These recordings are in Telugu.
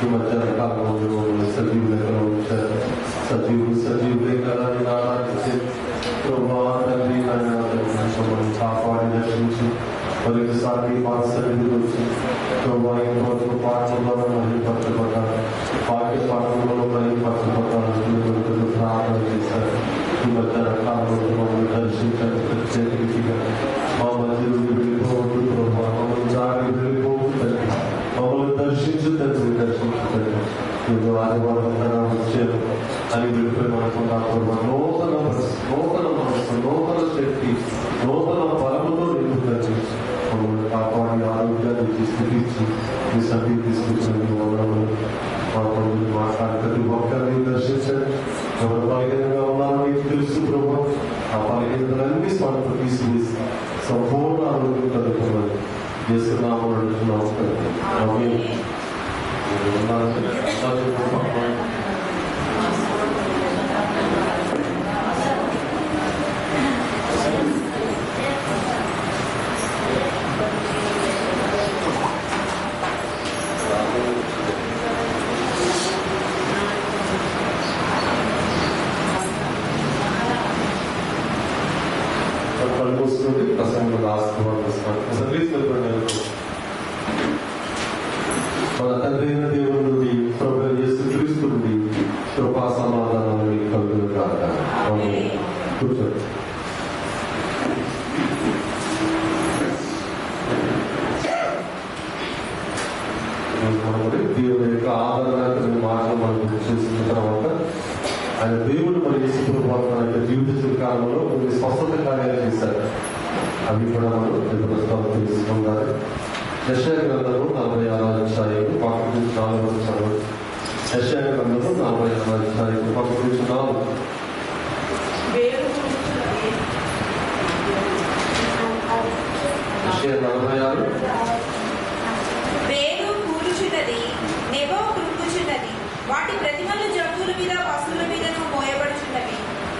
ఈ మధ్య కాలంలో సజీవ లెక్కలో ఉంచారు సజీవులు సజీవులే కదా అని ఆరాధించి ప్రభా తండ్రి నాయన మమ్మల్ని కాపాడి రక్షించి మరొకసారి పాఠశాలకు వచ్చి ప్రభా ఇంతవరకు మీరు వచ్చారు అని వెళ్ళిపోయి అనుకున్నా ప్రభా నూతన నూతన మనస్సు నూతన శక్తి నూతన బలముతో మమ్మల్ని కాపాడి ఆరోగ్యాన్ని మీ సభ్యులు తీసుకొచ్చిన వాళ్ళు మా మాట్లాడి ప్రతి ఒక్కరిని దర్శించండి ఎవరు బలహీనంగా ఉన్నారో మీకు తెలుసు ప్రభు ఆ బలహీనతలన్నీ స్వామి తీసివేసి సంపూర్ణ ఆరోగ్యం కలుగుతున్నది చేస్తున్నాము అంటున్నాము తండ్రి. ఆమేన్. కళ్ళు మూసుకుంటే ప్రసంగం కాలంలో చేశారు. అవి కూడా మనం ప్రస్తుతం తెలుసుకుందాలి యశయ గ్రంథము నలభై ఆరు అధ్యాయం పక్క నుంచి నాలుగు వరకు చదవండి గ్రంథము నలభై ఆరు అధ్యాయం పక్క నుంచి నాలుగు నలభై ఆరు. వాటి ప్రతిమలు జంతువుల మీద పశువుల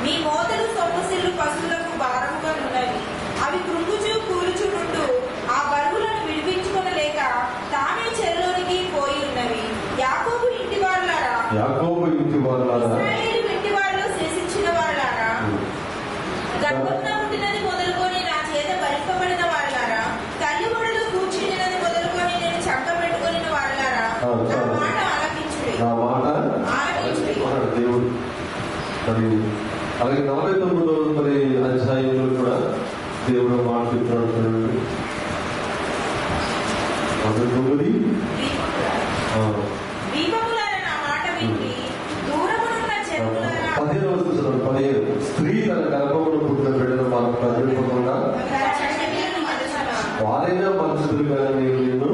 మీ మోతలు సొమ్మసిల్లు పశువులకు భారముగా ఉన్నవి. అవి కృంగుచూ కూలుచునుంటూ ఆ బరువులను విడిపించుకొనలేక తామే చెరలోనికి పోయి ఉన్నవి యాకోబు ఇంటి వారులారా యాకోబు ఇంటి వాళ్ళ ఇశ్రాయేలు ఇంటి వారిలో శేషించిన వారులారా గర్భంలో పుట్టినది మొదలుకొని నా చేత భరింపబడిన వారులారా తల్లి ఒడిలో కూర్చున్నది మొదలుకొని నేను చంక పెట్టుకొని వారులారా ఆ, నా చాలు. మాట ఆలకించుడి నా మాట ఆలకించుడి అన్నాడు దేవుడు మరి అలాగే నలభై తొమ్మిదో మరి అధ్యాయంలో కూడా దేవుడు మాట చెప్తున్నాడు చూడండి నలభై తొమ్మిది ఆ, దీపములారా నా మాట విండి దూరమునున్న చెరువులారా పదిహేను వస్తుంది చూడండి పదిహేను స్త్రీ తన గర్భమును పుట్టిన బిడ్డను మాకు ప్రజలకుండా తన చంటిని మనుషుల వారైనా కానీ నిన్ను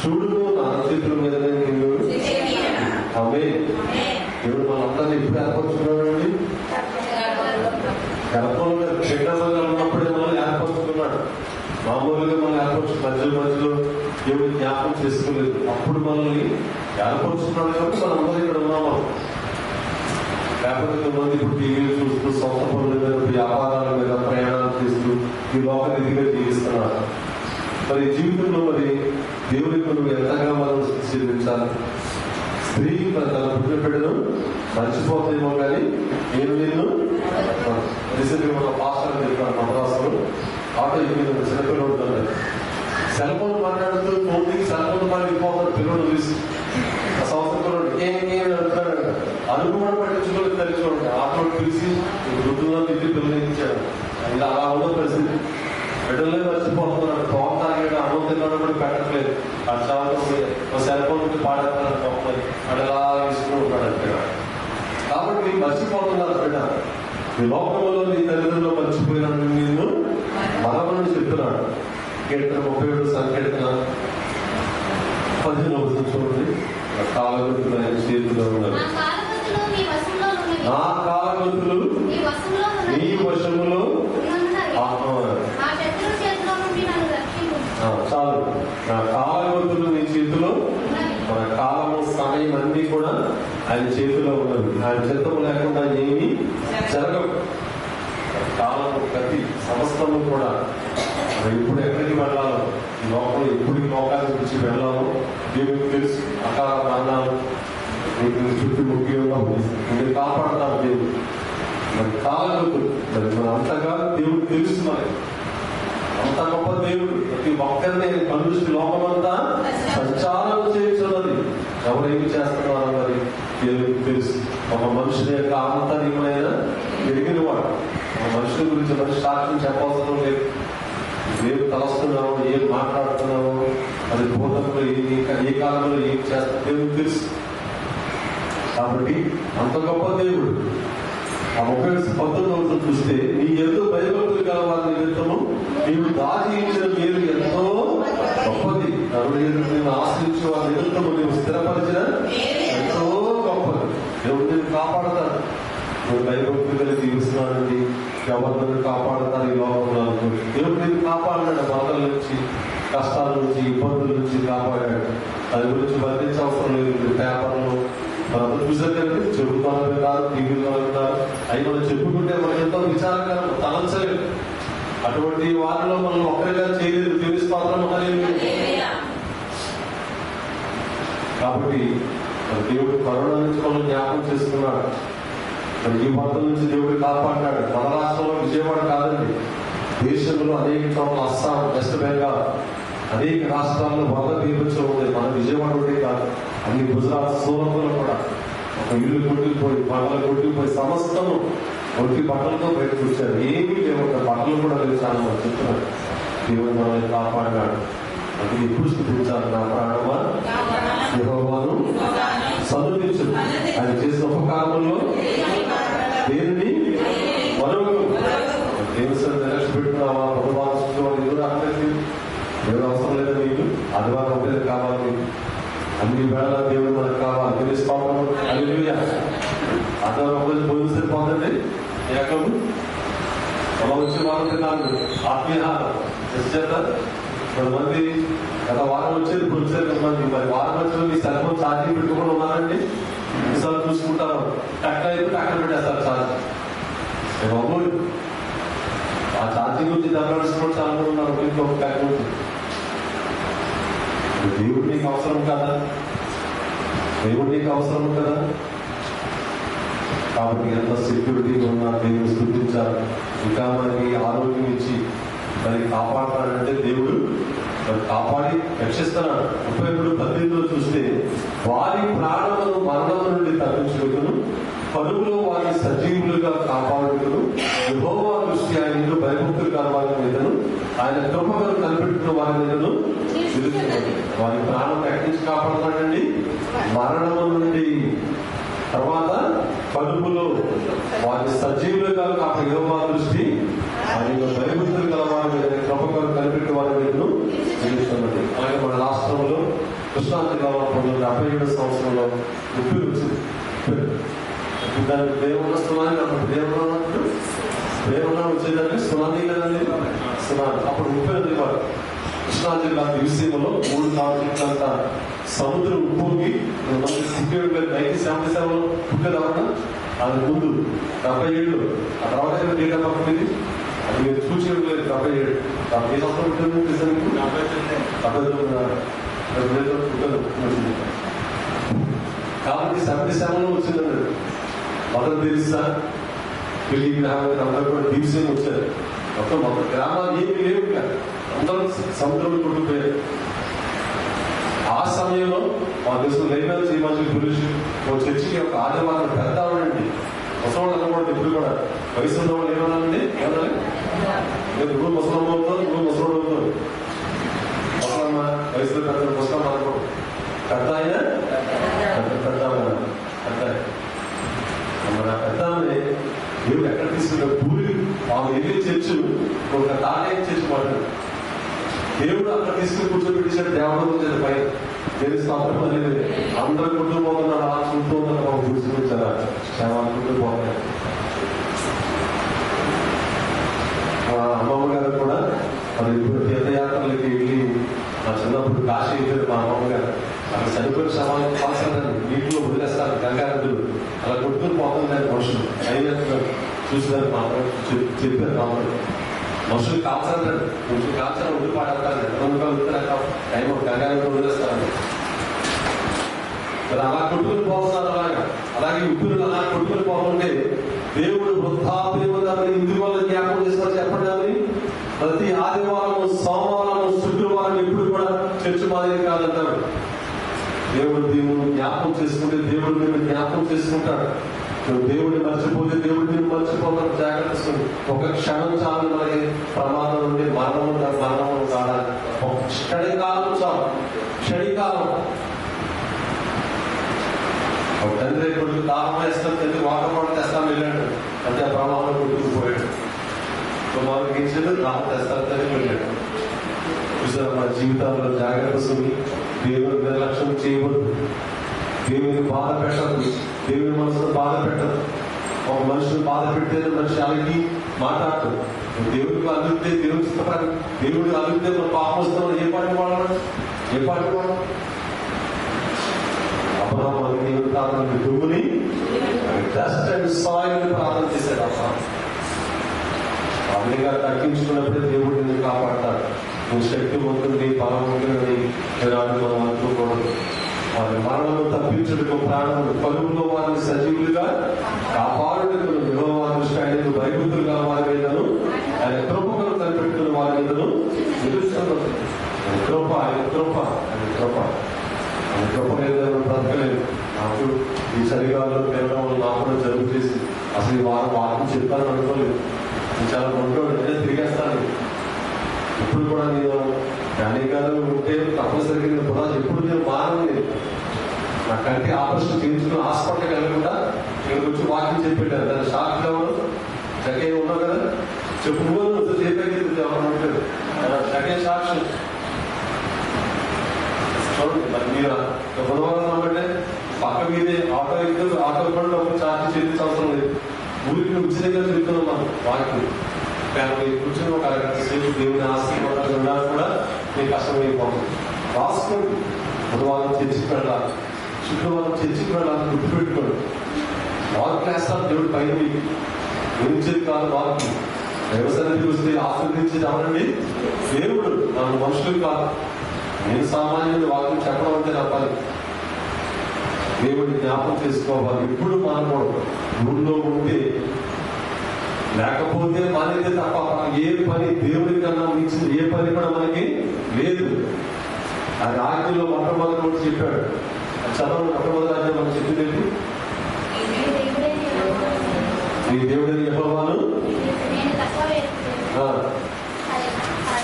చూడు నా చేతుల మీద నిన్ను అవే దేవుడు మనందరినీ ఇప్పుడు ఏర్పరుచుకున్నాడండి. గర్భంలో బిడ్డలుగా ఉన్నప్పుడే మనం ఏర్పరుచుకున్నాడు. మామూలుగా మనం ఏర్పరచు మధ్యలో మధ్యలో దేవుడు జ్ఞాపకం చేసుకోలేదు. అప్పుడు మనల్ని ఏర్పరుచుకున్నాడు కాబట్టి మనం అందరూ ఇక్కడ ఉన్నాము. లేకపోతే కొంతమంది ఇప్పుడు టీవీలు చూస్తూ సొంత పనుల మీద వ్యాపారాల మీద ప్రయాణాలు చేస్తూ ఈ లోక నిధిగా జీవిస్తున్నారు. మరి జీవితంలో మరి దేవుడికి నువ్వు ఎంతగా మనం సేవించాలి స్త్రీ మరి తన పుట్టిన బిడ్డను మర్చిపోతేమో కానీ నేను నిన్ను రీసెంట్గా మన పాస్టర్ చెప్పాను మద్రాసులో. ఆటో ఎక్కిన చిన్నపిల్లలు ఉంటుంది సెల్ ఫోన్ మాట్లాడుతూ ఫోన్ దిగి సెల్ ఫోన్ మాట్లాడిపోతాడు పిల్లలు చూసి. ఆ సంవత్సరం ఏం ఏం అంటాడు అడుగు కూడా పట్టించుకోలేదు తెలుసుకోండి ఆటో పిలిచి గుర్తున్నా తిరిగి పిల్లలు ఇచ్చాడు ఇది అలా ఉన్న పరిస్థితి. బిడ్డలే మర్చిపోతున్నాడు. ఫోన్ తాగాడు అన్నం తిన్నాడు కూడా పెట్టట్లేదు అట్లాంటి సెల్ ఫోన్ పాడేస్తున్నాడు ఎలా తీసుకుని ఉంటాడు కాబట్టి మర్చిపోతున్నారు బిడ్డ. ఈ లోకంలో నీ తల్లిదండ్రులు మర్చిపోయిన నిన్ను మనమని చెప్తున్నాడు. కీర్తన ముప్పై ఏడు సంకీర్తన పదిహేను వస్తుంది చూడండి. కాలగొత్తులు ఆయన చేతిలో ఉన్నారు. నా కాలగతులు నీ వశంలో ఉన్నవి. నా కాలగొత్తులు నీ వశంలో నీ ఉన్నవి. వశములో ఉన్నవి. ఆ, ఆ, నా శత్రువుల చేతిలో నుండి నన్ను రక్షించు. ఆ, నా కాలగొత్తులు నీ చేతిలో మన కాలము సమయం అన్ని కూడా ఆయన చేతిలో ఉన్నది ఆయన చిత్తము లేకుండా ఏమి జరగవు. కాలము ప్రతి సమస్తము కూడా మనం ఇప్పుడు ఎక్కడికి వెళ్ళాలో లోపల లోకంలో ఎప్పుడు ఈ లోకాన్ని వెళ్ళాలో దేవునికి తెలుసు. అకాల మరణాలు నీకు చుట్టూ ముఖ్యంగా ఉన్నావు. మీరు దేవుడు. మరి కాలకు మరి మన అంతగా దేవుడు తెలుసు మనకి. అంత గొప్ప దేవుడు. ప్రతి ఒక్కరిని కలుష్టి లోపమంతా సంచారం చేస్తున్నది ఎవరేమి చేస్తున్నారో మరి దేవుడికి తెలుసు. ఒక మనుషుని యొక్క ఆంతర్యమైన ఎరిగిన వాడు. ఒక మనుషుల గురించి మనిషి సాక్ష్యం చెప్పవసరం లేదు. ఏం తలస్తున్నావు ఏం మాట్లాడుతున్నావు అది భూతంలో ఏ ఏ కాలంలో ఏం చేస్తా దేవుడికి తెలుసు. కాబట్టి అంత గొప్ప దేవుడు. ఒకవేళ ముప్పై పంతొమ్మిది వందలు చూస్తే నీ ఎంతో భయభక్తులు గల నిమిత్తము నీవు దాచి ఇచ్చిన మీరు ఎంతో గొప్పది. నేను ఆశ్రయించే వారి నిమిత్తము నీవు స్థిరపరిచిన ఎంతో గొప్పది. దేవుడు నేను కాపాడతాను నువ్వు భయభక్తులు కలిగి జీవిస్తున్నానండి. ఎవరిని కాపాడతారు? ఈ లోకంలో అనుకో. దేవుడు నేను కాపాడినాడు. బాధల నుంచి కష్టాల నుంచి ఇబ్బందుల నుంచి కాపాడాడు. దాని గురించి వర్ణించే అవసరం లేదు. పేపర్లో మనం చూసాం చెబుతాను విన్నారు టీవీలో విన్నారు అవి మనం చెప్పుకుంటే మనకి ఎంతో విచారంగా తలంచలేదు అటువంటి వారిలో మనం ఒక్కరిగా చేయలేదు తెలుసు పాత్రం కాబట్టి దేవుడు కరోనా నుంచి మనం జ్ఞాపకం చేసుకున్నాడు. మరి ఈ పంతం నుంచి దేవుడు కాపాడినాడు మన రాష్ట్రంలో విజయవాడ కాదండి. దేశంలో అనేక చోట్ల అస్సాం వెస్ట్ బెంగాల్ అనేక రాష్ట్రాల్లో వరద బీభత్సం ఉంది. మన విజయవాడ ఒకటే కాదు. అన్ని గుజరాత్ సూరత్లో కూడా ఒక ఇల్లు కొట్టుకుపోయి బట్టలు కొట్టుకుపోయి సమస్తము ఒంటి బట్టలతో బయటకు వచ్చారు. ఏమీ లేవు ఒక బట్టలు కూడా లేవు చాలా మంది. చెప్తున్నారు. దేవుడు మనల్ని కాపాడినాడు. అది ఎప్పుడు స్థుతించాలి నా ప్రాణమా? యెహోవాను సదుపించు ఆయన చేసిన ఉపకారంలో దేవుని మరొక దేవుని సన్నిధి నిలబెట్టుకున్నావా పదవాల్సిన ఎదురు అక్కడికి ఎవరు అవసరం లేదు నీకు? అదివారం ఒకటే కావాలి అన్ని వేళ దేవుడు మనకు కావాలి. దేవుని స్తోత్రం హల్లెలూయా. అదివారం ఒకరోజు భోజనం సరిపోతుంది ఏకము అలా వచ్చే వారం తిన్నాను. ఆత్మీయహారం చేత. కొంతమంది గత వారం వచ్చేది ఇప్పుడు వచ్చేది కొంతమంది మరి వారం వచ్చిన మీ సెల్ ఫోన్ ఛార్జింగ్ పెట్టుకుని ఉన్నారండి ఈసారి చూసుకుంటారు. టక్ అయిపోతే అక్కడ పెట్టేస్తారు ఛార్జింగ్ బాబు ఆ ఛార్జింగ్ గురించి దెబ్బలాడుతున్న చాలా మంది ఉన్నారు. ఇంకొక టక్ నుంచి నీకు అవసరం కాదా? దేవుడు నీకు అవసరం కదా? కాబట్టి ఎంత సెక్యూరిటీ ఉన్నా దేవుడు స్థుతించాలి. ఇంకా మనకి ఆరోగ్యం ఇచ్చి మరి కాపాడతాడంటే దేవుడు మరి కాపాడి రక్షిస్తున్నాడు. ముప్పై మూడు పద్దెనిమిదిలో చూస్తే వారి ప్రాణములను మరణం నుండి తప్పించుకును పరుగులో వారి సజీవులుగా కాపాడుకును యెహోవా దృష్టి ఆయన భయభక్తులు వారి మీదను ఆయన కృపను కనిపెట్టుకున్న వారి మీదను నిలుచున్నది. వారి ప్రాణం ఎక్కడి నుంచి కాపాడుతాడండి. మరణము నుండి తర్వాత కడుపులో వారి సజీవులుగా కాపాడు యోగా దృష్టి ఆయన భయభక్తులు గల వారి మీద కృపకలు కనిపెట్టిన వారి మీద జీవిస్తున్నది అలాగే మన రాష్ట్రంలో కృష్ణా జిల్లాలో పంతొమ్మిది డెబ్బై ఏడు సంవత్సరంలో ముప్పి వచ్చింది దానికి దేవుడు స్థలాన్ని అప్పుడు దేవుడు దేవుడు వచ్చేదాన్ని స్థలాన్ని కదండి సునామీ అప్పుడు ఉప్పిరి వారు కృష్ణా జిల్లా దివిసీమలో మూడు నాలుగు సముద్రం ఉప్పొంగి నైన్టీన్ సెవెంటీ సెవెన్లో పుట్టేదవన అది ముందు డెబ్బై ఏళ్ళు ఆ తర్వాత డేట్ ఆఫ్ బర్త్ ఇది అది మీరు చూసేది లేదు డెబ్బై ఏడు. డెబ్బై ఏ సంవత్సరం ఉంటుంది నిజానికి డెబ్బై తొమ్మిది. పుట్టదు కాబట్టి సెవెంటీ సెవెన్లో వచ్చిందండి. మదర్ తెరిసా పెళ్ళి గ్రామాలు అందరూ కూడా దివిసేన వచ్చారు. మొత్తం మొత్తం గ్రామాలు ఏమి లేవు ఇంకా. అందరూ సముద్రంలో కొట్టుకుపోయారు ఆ సమయంలో మా దేశం లేబర్ చేయమని గురించి ఓ చర్చికి ఒక ఆదివారం పెడతామనండి. ముసలి అనకూడదు ఇప్పుడు కూడా. వయసు ఉన్న వాళ్ళు ఏమన్నానండి ఏమన్నా ఇప్పుడు ముసలమ్మ అవుతారు ఇప్పుడు ముసలోడు అవుతారు ముసలమ్మ వయసులో పెద్ద ముసలమ్మ అనకూడదు పెద్ద ఆయన? పెద్ద పెద్ద పెద్ద. మన పెద్ద దేవుడు ఎక్కడ తీసుకున్న పూరి వాళ్ళు వెళ్ళి చర్చు ఒక తానే చర్చి పడ్డాడు దేవుడు అక్కడ తీసుకుని కూర్చోబెట్టేశాడు దేవడం వచ్చాడు పైన దేవుని స్తోత్రం అనేది అందరూ కుటుంబోతున్నాడు ఆ చుట్టూ ఉన్నారు. మాకు కూర్చుకొచ్చారా చాలా కుటుంబోతున్నాయి మా అమ్మమ్మ గారు కూడా మరి తీర్థయాత్రలకి వెళ్ళి మా చిన్నప్పుడు కాశీ వెళ్ళారు మా అమ్మమ్మ అక్కడ చనిపోయిన సమాజం కాల్సారని నీటిలో వదిలేస్తారు గంగారెడ్డి అలా కొట్టుకుని పోతుందని మనుషులు అయినట్టు చూసినారు మా చెప్పారు మా అమ్మ మనుషులు కాల్చారు మనుషులు కాల్చారు ఉండి పాడతారు రెండు కాలు టైం గంగారెడ్డి వదిలేస్తారు మరి అలా కొట్టుకుని పోతున్నారు అలాగా? అలాగే ఉప్పులు అలా కొట్టుకుని పోతుంటే దేవుడు వృద్ధాప్యమని ఇందువల్ల జ్ఞాపకం చేసుకోవాలి చెప్పండి అని ప్రతి ఆదివారం సోమవారం శుక్రవారం ఎప్పుడు కూడా చర్చ మాదిరి కాదంటారు. దేవుడు దేవుడు జ్ఞాపకం చేసుకుంటే దేవుడు నేను జ్ఞాపకం చేసుకుంటాడు. నువ్వు దేవుడిని మర్చిపోతే దేవుడు నేను మర్చిపోతాను జాగ్రత్త ఒక క్షణం చాలు మనకి ప్రమాదం నుండి మరణం మరణం కాడాలి ఒక క్షణికాలం చాలు. క్షణికాలం. ఒక తండ్రి కొడుకు దాహం వేస్తాం తండ్రి వాటర్ బాటిల్ తెస్తాం వెళ్ళాడు. అంటే ప్రమాదం కుమారుడికి ఇచ్చాడు దాహం తెస్తాను తండ్రి వెళ్ళాడు చూసారా మన జీవితాల్లో జాగ్రత్త సుమి దేవుని నిర్లక్ష్యం చేయవద్దు దేవుని బాధ పెట్టదు దేవుని మనసును బాధ పెట్టదు ఒక మనుషుని బాధ పెట్టేది మనిషి అలిగి మాట్లాడదు దేవుడికి అలిగితే దేవుని చిత్తపరం దేవుడికి అలిగితే మన పాపం వస్తే మనం ఏ పాటి వాడడం ఏ పాటి వాడడం అబ్రహం మనకి దేవుని ప్రార్థన దుమ్ముని డస్ట్ అండ్ సాయిల్ ప్రార్థన చేశాడు అబ్రహం అమెరికా తగ్గించుకున్నప్పుడే దేవుడు నిన్ను కాపాడతాడు. నువ్వు శక్తివంతుని బలవంతుని విరాడు మనం అనుకోకూడదు వారి మరణము తప్పించుటకు ప్రాణము పలువులో వారిని సజీవులుగా. కాపాడుటకు విలువ దృష్టి భయభూతులుగా వారి మీదను ఆయన కృపను కనిపెట్టుకున్న వారి మీదను నిలుస్తున్నది. కృప ఆయన కృప ఆయన కృప. ఆయన కృప లేదని బ్రతకలేదు నాకు ఈ చలికాలంలో కేవలం వల్ల నాకు జరుగు చేసి అసలు ఈ వారం వారం చెప్తాను అనుకోలేదు. చాలా కొంటాడు నేను తిరిగేస్తాను. ఇప్పుడు కూడా నేను కానీ గారు ఉంటే తప్పనిసరిగా నేను కూడా ఎప్పుడు నేను మారలేదు నా కంటి ఆపరేషన్ చేయించుకుని హాస్పిటల్కి వెళ్ళకుండా నేను వచ్చి వాకింగ్ చెప్పాను దాని షాక్ కావడం చక్కగా ఉన్నావు కదా? చెప్పు నువ్వు చెప్పేది ఎవరు ఉంటాడు జగే సాక్షి చూడండి మరి మీరు గుణవాదం అంటే పక్క మీదే ఆటో ఎక్కితే ఆటో కూడా ఒక ఛార్జ్ చెల్లించే లేదు. ఊరికి ఉచితంగా తిరుగుతున్నాం మనం వాకి ఫ్యామిలీ కూర్చొని ఒక అరగంట సేపు దేవుని ఆశీర్వాదాలు ఉన్నా కూడా మీకు కష్టమైపోతుంది రాసుకోండి. బుధవారం చర్చికి వెళ్ళాలి. శుక్రవారం చర్చికి వెళ్ళాలి. గుర్తుపెట్టుకోండి వాక్ వేస్తాను దేవుడు పైన మీకు గురించేది కాదు వాకి వ్యవసాయానికి వస్తే ఆశీర్వదించేది అవనండి దేవుడు. మన మనుషులు కాదు. నేను సామాన్యుడు వాక్యం చెప్పడం అంటే నా దేవుడిని జ్ఞాపకం చేసుకోవాలి. ఎప్పుడు మానకూడదు ఊళ్ళో ఉంటే లేకపోతే మానేదే తప్ప ఏ పని దేవుడి కన్నా మించింది ఏ పని కూడా మనకి లేదు. అది ఆజ్ఞలో మొట్టమొదటి ఒకటి చెప్పాడు. అది చదవడం మొట్టమొదటి ఆజ్ఞ మనం చెప్పింది మీ దేవుడిని. ఆ, అదే.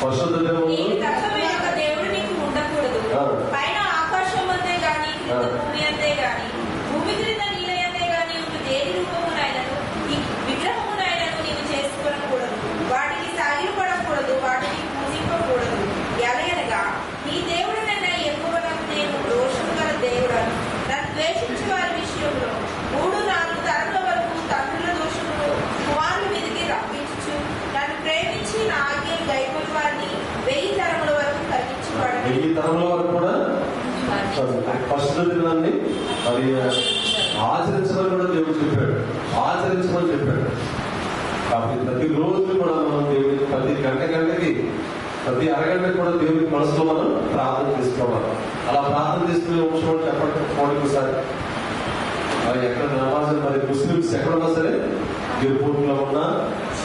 పరిశుద్ధ దేవుడు నీకు తప్ప వేరొక దేవుడు నీకు ఉండకూడదు ఆ. పైన ఆకాశం అంతే గాని కింద ఆ. భూమి అంతే గాని భూమి క్రింద నీలయంతే గాని నువ్వు దేని రూపమునైనను ఈ విగ్రహమునైనను నీవు చేసుకోనకూడదు వాటికి సాగిలపడకూడదు వాటిని పూజింపకూడదు ఎలయనగా నీ దేవుడనైనా ఎక్కువ నేను దోషము గల దేవుడను నన్ను ద్వేషించే వారి విషయంలో మూడు నాలుగు తరముల వరకు తండ్రుల దోషములు కుమారుల మీదకి రప్పించు నన్ను ప్రేమించి నా ఆజ్ఞలు గైకొని వారిని వెయ్యి తరముల వరకు కలిగించేవాడు వెయ్యి తరముల వరకు కూడా ఫస్ట్ దినాన్ని మరి ఆచరించమని కూడా దేవుడు చెప్పాడు ఆచరించమని చెప్పాడు కాబట్టి ప్రతి రోజు కూడా మనం దేవుడికి ప్రతి గంట గంటకి ప్రతి అరగంట కూడా దేవుడికి మనసులో మనం ప్రార్థన చేసుకోవాలి. అలా ప్రార్థన చేసుకునే అంశం చెప్పండి ఒకటి ఒకసారి. మరి ఎక్కడ నమాజ్ మరి ముస్లిమ్స్ ఎక్కడున్నా సరే ఎయిర్పోర్ట్లో ఉన్నా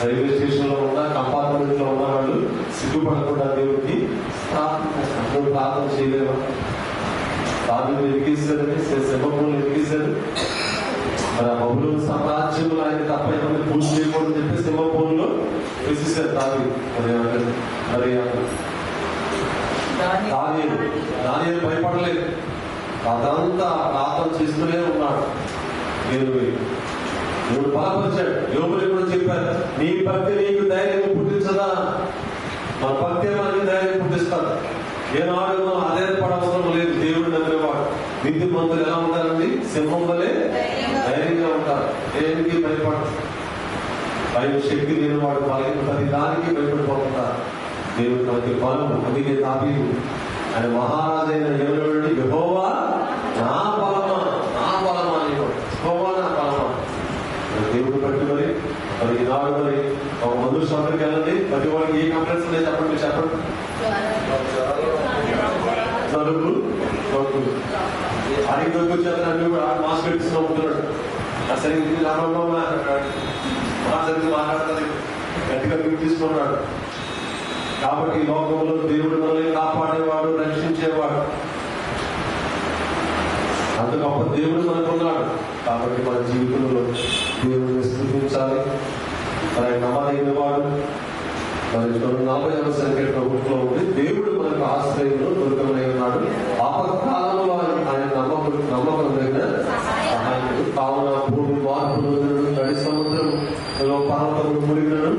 రైల్వే స్టేషన్లో ఉన్నా కంపార్ట్మెంట్లో ఉన్న వాళ్ళు సిగ్గుపడకుండా దేవుడికి ప్రార్థన చేస్తారు. ప్రార్థన చేయలేవా? దాన్ని ఎదిగేశారని సింహపూర్లు ఎదిగేశారు మరి ఆ బహుళ సామ్రాజ్యంలో ఆయన తప్ప ఏమైనా పూజ చేయకూడదని చెప్పి సింహపూర్లో వేసేసారు తాగి మరి మరి దాని దాని భయపడలేదు. అదంతా ప్రార్థన చేస్తూనే ఉన్నాడు. నేను దేవుడు బలపరిచాడు. యోగులు కూడా చెప్పారు నీ భక్తి నీకు ధైర్యం పుట్టించదా? మన భక్తి మనకి ధైర్యం పుట్టిస్తారు ఏనాడు మనం అదే పడవసరం లేదు. దేవుడు నమ్మినవాడు. విద్యు మందులు ఎలా ఉంటారండి సింహం వలె ధైర్యంగా ఉంటారు. దేనికి భయపడరు? పైన శక్తి లేని వాడు ప్రతి దానికి భయపడిపోతుంటారు దేవుడు మనకి బలం అందుకే తాపీరు ఆయన మహారాజైన ఎవరు యహోవా నా బలమా నా బలమా నేను యెహోవా నా బలమా దేవుడు పట్టుకొని మరి మరి ఈనాడు మరి ఒక మందుల సభకి వెళ్ళండి ప్రతి వాడికి ఏ కంప్లైంట్స్ ఉన్నాయి చెప్పండి చెప్పండి తలుపు తలుపు ఆడికి దొరికొచ్చాక అన్ని కూడా మాస్క్ పెట్టిస్తూ ఉంటున్నాడు అసలు ఇది రామమ్మ మాట్లాడి మాట్లాడుతుంది గట్టిగా తీసుకున్నాడు కాబట్టి లోకంలో దేవుడు మనల్ని కాపాడేవాడు రక్షించేవాడు. అంత గొప్ప దేవుడు మనకున్నాడు. కాబట్టి మన జీవితంలో దేవుడిని స్థుతించాలి. మరి నమ్మదైన వాడు. మరి నలభై ఐదు సంఖ్య ప్రభుత్వంలో ఉండి దేవుడు మనకు ఆశ్రయంలో దుర్గమై ఉన్నాడు. ఆపత్కాలంలో ఆయన ఆయన నమ్మకం నమ్మకం దగ్గర సహాయకుడు కావున భూమి మార్పు నొందినను, నడి సముద్రం పర్వతములు మునిగినను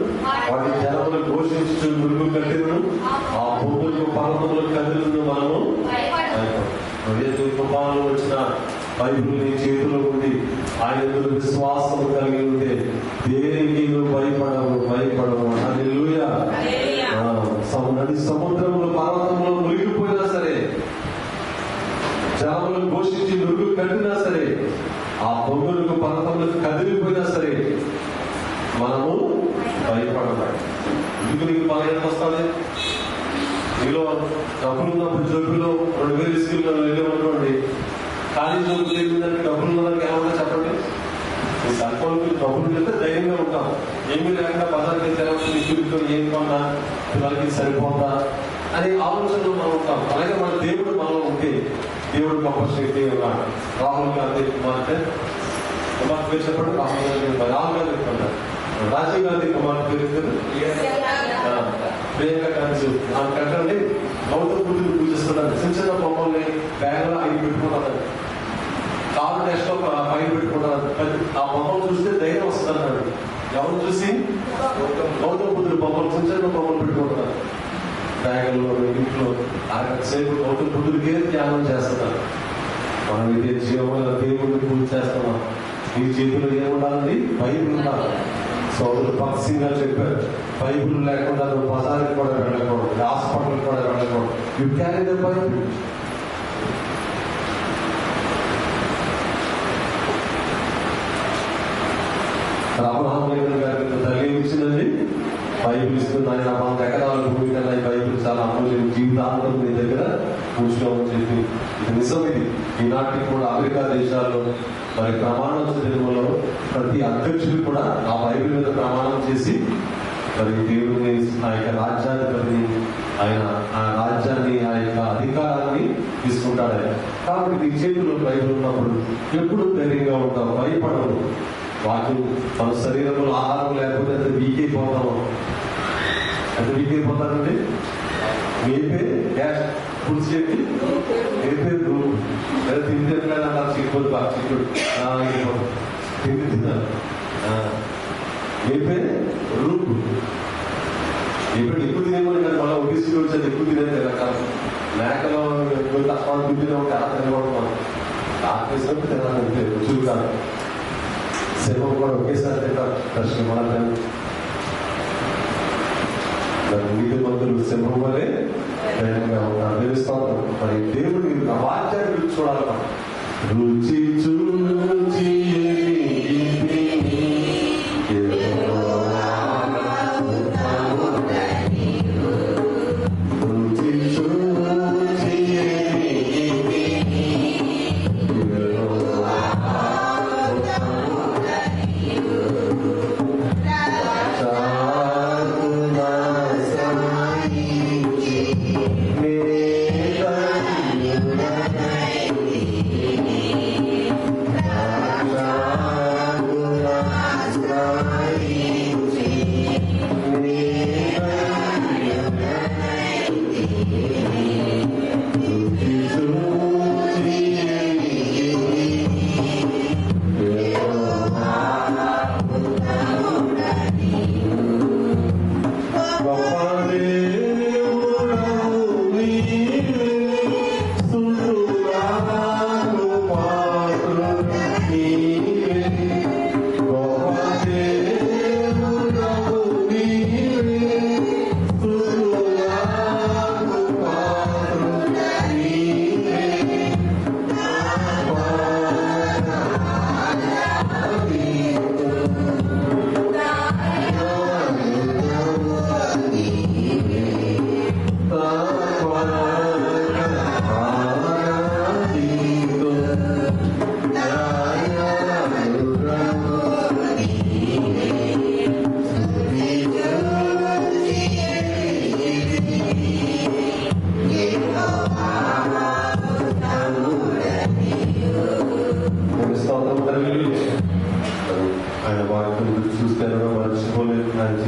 వాటి జనములు ఘోషించు మురుగు కట్టినను ఆ భూములకు పర్వతములు కదిలిను మనము ఏదో తుఫాను వచ్చిన బైబిల్ నీ చేతిలో ఉండి ఆయన విశ్వాసం కలిగి ఉంటే దేనికి భయపడవు భయపడవు సము- నది సముద్రములు పర్వతములు మునిగిపోయినా సరే జలములు ఘోషించి నురుగు కట్టినా సరే ఆ పొంగులకు పర్వతములకు కదిలిపోయినా సరే మనము భయపడతాం. ఎందుకు నీకు బలహీనత వస్తుంది? మీలో డబ్బులు ఉన్నప్పుడు జోబులో రెండు వేలు ఇసుకుల్లో వెళ్ళామనుకోండి ఖాళీ జోబు తెలియదంటే డబ్బులు ఉన్నదానికి ఏమన్నా చెప్పండి? ఈ సెల్ డబ్బులు వెళ్తే ధైర్యంగా ఉంటాం. ఏమీ లేకుండా బజార్కి వెళ్తే ఇసుకులతో ఏం కొన్నా పిల్లలకి సరిపోతా అనే ఆలోచనలో మనం ఉంటాం. అలాగే మన దేవుడు మనలో ఉంటే దేవుడు ఉన్నాడు రాహుల్ గాంధీ కుమార్తె కుమార్తె పేరు చెప్పండి రాహుల్ గాంధీ రాహుల్ గాంధీ రాజీవ్ గాంధీ కుమార్తె పేరు ప్రియాంక గాంధీ ఆమె కట్టండి గౌతమ బుద్ధుని పూజిస్తున్నాను చిన్న చిన్న బొమ్మల్ని బ్యాగ్లో ఐదు పెట్టుకుంటాను కాలు టెస్ట్ ఒక పైన పెట్టుకుంటాను ఆ బొమ్మలు చూస్తే ధైర్యం వస్తుంది ఎవరు చూసి? గౌతమ బుద్ధుడు బొమ్మలు చిన్న చిన్న బొమ్మలు పెట్టుకుంటున్నాను బ్యాగుల్లో ఇంట్లో అరగంట సేపు గౌతమ బుద్ధుడికే ధ్యానం చేస్తున్నారు. మనం ఇదే జీవమైన దేవుడిని పూజ చేస్తున్నాం. ఈ చేతిలో ఏముండాలండి? బైబిల్ ఉండాలి. సోదరుడు భక్త్ సింగ్ గారు చెప్పారు బైబిల్ లేకుండా నువ్వు బజార్కి కూడా వెళ్ళకూడదు హాస్పిటల్ కూడా వెళ్ళకూడదు. You carry the Bible Abraham Lincoln గారికి తల్లి ఇచ్చిందండి. బైబిల్ ఇస్తుంది ఆయన మన ఎకరాల భూమి కన్నా ఈ బైబిల్ చాలా అమూల్యం జీవితాంతం మీ దగ్గర ఉంచుకోమని చెప్పి. ఇది నిజం ఇది. ఈనాటికి కూడా అమెరికా దేశాల్లో మరి ప్రమాణం చదివిలో ప్రతి అధ్యక్షుడు కూడా ఆ బైబిల్ మీద ప్రమాణం చేసి మరి దేవుని ఆ యొక్క రాజ్యాధిపతిని ఆయన ఆ రాజ్యాన్ని ఆ యొక్క అధికారాన్ని తీసుకుంటాడు ఆయన కాబట్టి నీ చేతిలో బైబిల్ ఉన్నప్పుడు ఎప్పుడు ధైర్యంగా ఉంటావు? భయపడవు. వాటి మన శరీరంలో ఆహారం లేకపోతే ఎంత వీక్ అయిపోతాము ఎంత వీక్ అయిపోతారండి మేపే గ్యాస్ ఫుడ్ చెప్పి మేపే రూమ్. లేదా తిండి ఎట్లా చిక్కుడు బాగా చిక్కుడు తిండి తిన్నాను మేపే రూమ్ ఇప్పుడు ఎక్కువ తినేమని కానీ మళ్ళీ ఒడిసి వచ్చేది ఎక్కువ తినేది రకాలు మేకలో ఎక్కువ తక్కువ తింటే ఒక అలా తినకూడదు ఆకేసినప్పుడు తినాలంటే రుచులు కాదు సింహం కూడా ఒకేసారి తింటారు. దర్శనం మనం నీటి మందులు సింహం వలె ధైర్యంగా ఉంటారు. మరి దేవుడు వాక్యాన్ని చూడాలి రుచి చూ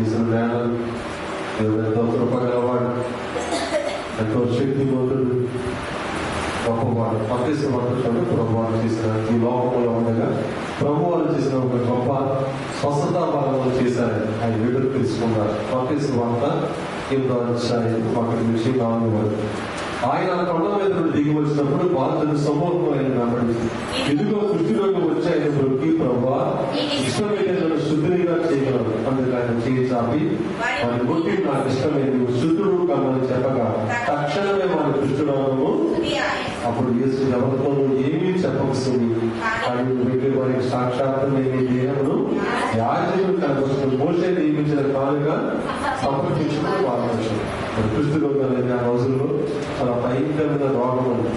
చేసిన జ్ఞానాలు దేవుడు ఎంతో కృపగలవాడు ఎంతో శక్తివంతుడు గొప్పవాడు పక్కేసిన వంటలు ప్రభువాలు చేసిన ఈ లోకంలో ఉండగా ప్రభువాలు చేసిన ఒక గొప్ప స్వస్థత భాగంలో చేశారు ఆయన వీడుకు తీసుకున్నారు పక్కేసిన వార్త ఎనిమిదో అధ్యాయం ఒకటి నుంచి నాలుగు వరకు ఆయన కొండ మీద దిగి వచ్చినప్పుడు బాధలు సమూహమైన నమ్మడి ఇదిగో సృష్టిలోకి వచ్చి ఆయన దొరికి ప్రభా ఇష్టమైన నన్ను శుద్ధిగా చేయగలరు. అందుకు ఆయన చేయి చాపి వారి ముట్టి నాకు ఇష్టమైన శుద్ధుడు కమ్మని చెప్పగా తక్షణమే వారి ఆయన అప్పుడు యేసు ఎవరితోనూ ఏమీ చెప్పవస్తుంది కానీ వెళ్ళి వారికి సాక్షాత్మైన దేహమును యాజకుడు కనబడుతుంది మోసే నియమించిన కాలుగా సమర్పించుకుని వారు క్రిస్తులో కలిగిన రోజుల్లో చాలా భయంకరమైన రోగం ఉంది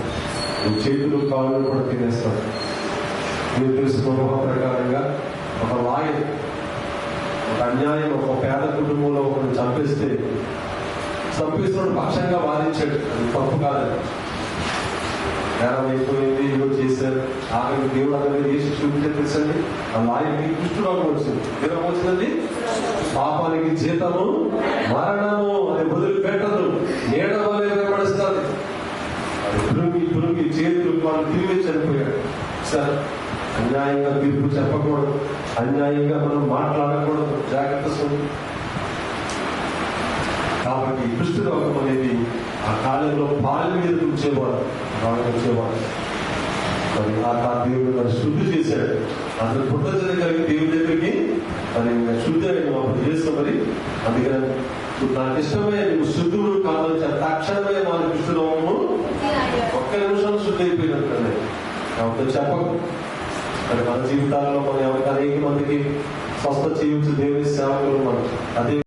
నీ చేతులు కాళ్ళు కూడా తినేస్తాడు మీరు తెలుసుకున్న ప్రకారంగా ఒక లాయర్ ఒక అన్యాయం ఒక పేద కుటుంబంలో ఒకరిని చంపేస్తే చంపేస్తున్న పక్షంగా వాదించాడు. అది తప్పు కాదు. నేరం అయిపోయింది ఏదో చేశారు. ఆఖరికి దేవుడు అందరికీ చేసి చూపితే తెలుసండి? ఆ లాయర్కి కుష్ఠరోగం వచ్చింది. ఏ రోగం వచ్చిందండి? పాపానికి జీతము మరణము అది వదిలిపెట్టదు నీడ వలె వెంబడిస్తుంది అది పురుగి పురుగి చేతులు వాళ్ళు తిరిగి చనిపోయాడు సార్ అన్యాయంగా తీర్పు చెప్పకూడదు. అన్యాయంగా మనం మాట్లాడకూడదు. జాగ్రత్త స్వామి. కాబట్టి కృష్ణ రోగం అనేది ఆ కాలంలో పాలు మీద ఉంచేవాడు బాగా మరి ఆ దేవుడు మరి శుద్ధి చేశాడు. అతను పుట్టజన కలిగి దేవుడి దగ్గరికి మరి శుద్ధి అయిన మాకు చేస్తాం మరి అందుకని నాకు ఇష్టమే నువ్వు శుద్ధుడు కావాలని చెప్పి తక్షణమే మన కృష్ణరోగము ఒక్క నిమిషం శుద్ధి అయిపోయినట్టు ఎవరితో చెప్పకు. మరి మన జీవితాల్లో మనం ఎవరికి అనేక మందికి స్వస్థ చేయొచ్చు దేవుని సేవకులు మనం. అదే